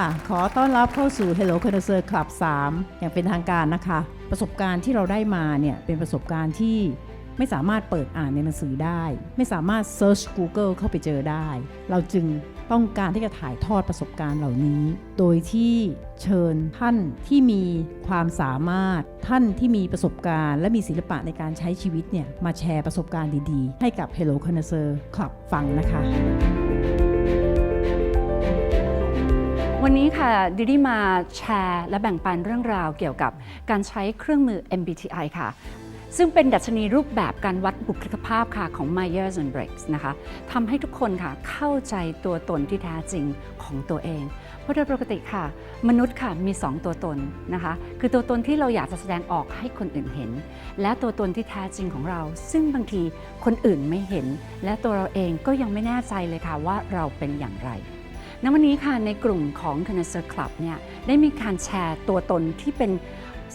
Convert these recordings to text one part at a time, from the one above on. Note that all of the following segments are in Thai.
ค่ะ ขอต้อนรับเข้าสู่ Hello c o n n o i s s e r Club 3 อย่างเป็นทางการนะคะ ประสบการณ์ที่เราได้มาเนี่ยเป็นประสบการณ์ที่ไม่สามารถเปิดอ่านในหนังสือได้ ไม่สามารถ Search Google เข้าไปเจอได้ เราจึงต้องการที่จะถ่ายทอดประสบการณ์เหล่านี้ โดยที่เชิญท่านที่มีความสามารถ ท่านที่มีประสบการณ์ และมีศิลปะในการใช้ชีวิตเนี่ยมาแชร์ประสบการณ์ดีๆ ให้กับ Hello c o n n o i s s e r Club ฟังนะคะ วันนี้ค่ะดิดิมาแชร์และแบ่งปันเรื่องราวเกี่ยวกับการใช้เครื่องมือ MBTI ค่ะ ซึ่งเป็นดัชนีรูปแบบการวัดบุคลิกภาพค่ะของ Myers and Briggs นะคะทำให้ทุกคนค่ะเข้าใจตัวตนที่แท้จริงของตัวเอง เพราะโดยปกติค่ะ มนุษย์ค่ะมี 2 ตัวตนนะคะ คือตัวตนที่เราอยากจะแสดงออกให้คนอื่นเห็น และตัวตนที่แท้จริงของเรา ซึ่งบางทีคนอื่นไม่เห็น และตัวเราเองก็ยังไม่แน่ใจเลยค่ะว่าเราเป็นอย่างไร ณวันนี้ค่ะในกลุ่มของ c o n n o i s s e r Club เนี่ยได้มีการแชร์ตัวตนที่เป็น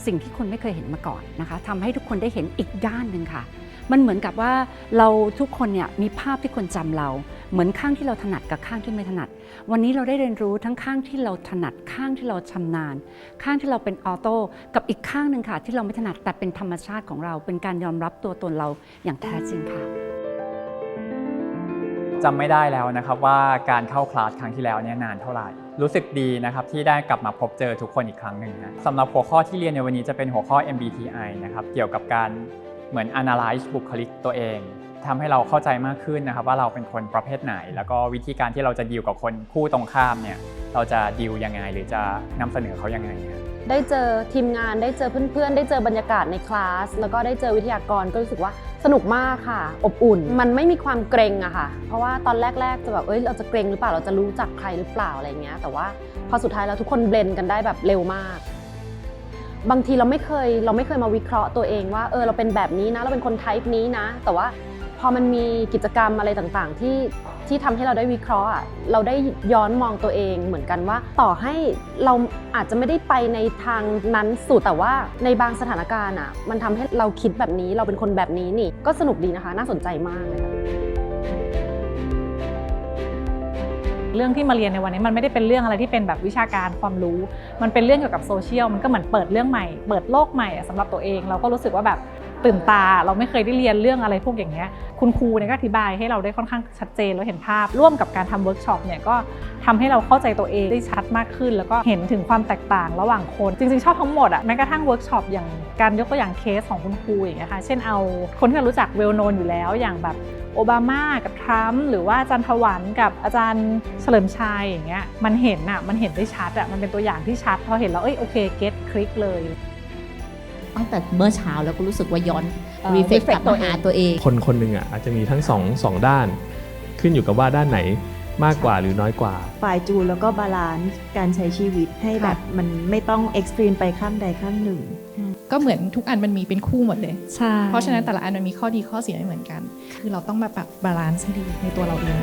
สิ่งที่คนไม่เคยเห็นมาก่อนนะคะทำให้ทุกคนได้เห็นอีกด้านหนึ่งค่ะ มันเหมือนกับว่าเราทุกคนเนี่ยมีภาพที่คนจำเรา เหมือนข้างที่เราถนัดกับข้างที่ไม่ถนัด วันนี้เราได้เรียนรู้ทั้งข้างที่เราถนัดข้างที่เราชำนาญ ข้างที่เราเป็นออโต้กับอีกข้างหนึ่งค่ะ ที่เราไม่ถนัดแต่เป็นธรรมชาติของเรา เป็นการยอมรับตัวตนเราอย่างแท้จริงค่ะ จำไม่ได้แล้วนะครับว่าการเข้าคลาสครั้งที่แล้วเนี่ยนานเท่าไหร่ รู้สึกดีนะครับที่ได้กลับมาพบเจอทุกคนอีกครั้งหนึ่งนะสำหรับหัวข้อที่เรียนในวันนี้จะเป็นหัวข้อ MBTI นะครับเกี่ยวกับการเหมือน analyze บุคลิกตัวเองทำให้เราเข้าใจมากขึ้นนะครับว่าเราเป็นคนประเภทไหน แล้วก็วิธีการที่เราจะดีลกับคนคู่ตรงข้ามเนี่ยเราจะดีลยังไงหรือจะนำเสนอเขายังไงเนี่ย ได้เจอทีมงานได้เจอเพื่อนๆ ได้เจอบรรยากาศในคลาส แล้วก็ได้เจอวิทยากรก็รู้สึกว่าสนุกมากค่ะ อบอุ่น มันไม่มีความเกรงอะค่ะ เพราะว่าตอนแรกๆจะแบบเอ้ยเราจะเกรงหรือเปล่าเราจะรู้จักใครหรือเปล่าอะไรเงี้ยแต่ว่าพอสุดท้ายแล้วทุกคนเบลนกันได้แบบเร็วมาก บางทีเราไม่เคยเราไม่เคยมาวิเคราะห์ตัวเองว่าเออเราเป็นแบบนี้นะ เราเป็นคนไทป์นี้นะ แต่ว่า พอมันมีกิจกรรมอะไรต่างๆ ที่ที่ทำให้เราได้วิเคราะห์เราได้ย้อนมองตัวเองเหมือนกันว่า ต่อให้เราอาจจะไม่ได้ไปในทางนั้นสุดแต่ว่าในบางสถานการณ์อะมันทำให้เราคิดแบบนี้เราเป็นคนแบบนี้นี่ก็สนุกดีนะคะ น่าสนใจมากเลยค่ะเรื่องที่มาเรียนในวันนี้มันไม่ได้เป็นเรื่องอะไรที่เป็นแบบวิชาการความรู้ มันเป็นเรื่องเกี่ยวกับโซเชียล มันก็เหมือนเปิดเรื่องใหม่ เปิดโลกใหม่อะสำหรับตัวเอง เราก็รู้สึกว่าแบบ ตื่นตา เราไม่เคยได้เรียนเรื่องอะไรพวกอย่างเงี้ยคุณครูเนี่ยก็อธิบายให้เราได้ค่อนข้างชัดเจนแล้วเห็นภาพ ร่วมกับการทำเวิร์กช็อปเนี่ยก็ทำให้เราเข้าใจตัวเองได้ชัดมากขึ้น แล้วก็เห็นถึงความแตกต่างระหว่างคน จริงๆชอบทั้งหมดอะแม้กระทั่งเวิร์กช็อปอย่างการยกตัวอย่างเคสของคุณครูอย่างเงี้ยค่ะเช่นเอาคนที่เรารู้จักเวลโนนอยู่แล้วอย่างแบบโอบามากับทรัมป์หรือว่าอาจารย์ถวันกับอาจารย์เฉลิมชัยอย่างเงี้ยมันเห็นอะมันเห็นได้ชัดอะมันเป็นตัวอย่างที่ชัดพอเห็นแล้วเอ้ยโอเคเก็ตคลิกเลย ตั้งแต่เมื่อเช้าแล้วก็รู้สึกว่าย้อนเอ่อรีเฟก reflect กลับมาหาตัวเอง คนคนหนึ่งอะอาจจะมีทั้งสองสองด้าน ขึ้นอยู่กับว่าด้านไหนมากกว่าหรือน้อยกว่า ฝ่ายจูนแล้วก็บาลานซ์การใช้ชีวิตให้แบบมันไม่ต้องเอ็กซ์ตรีมไปข้างใดข้างหนึ่ง ก็เหมือนทุกอันมันมีเป็นคู่หมดเลยใช่เพราะฉะนั้นแต่ละอันมันมีข้อดีข้อเสียไม่เหมือนกัน คือเราต้องมาปรับบาลานซ์ให้ดีในตัวเราเอง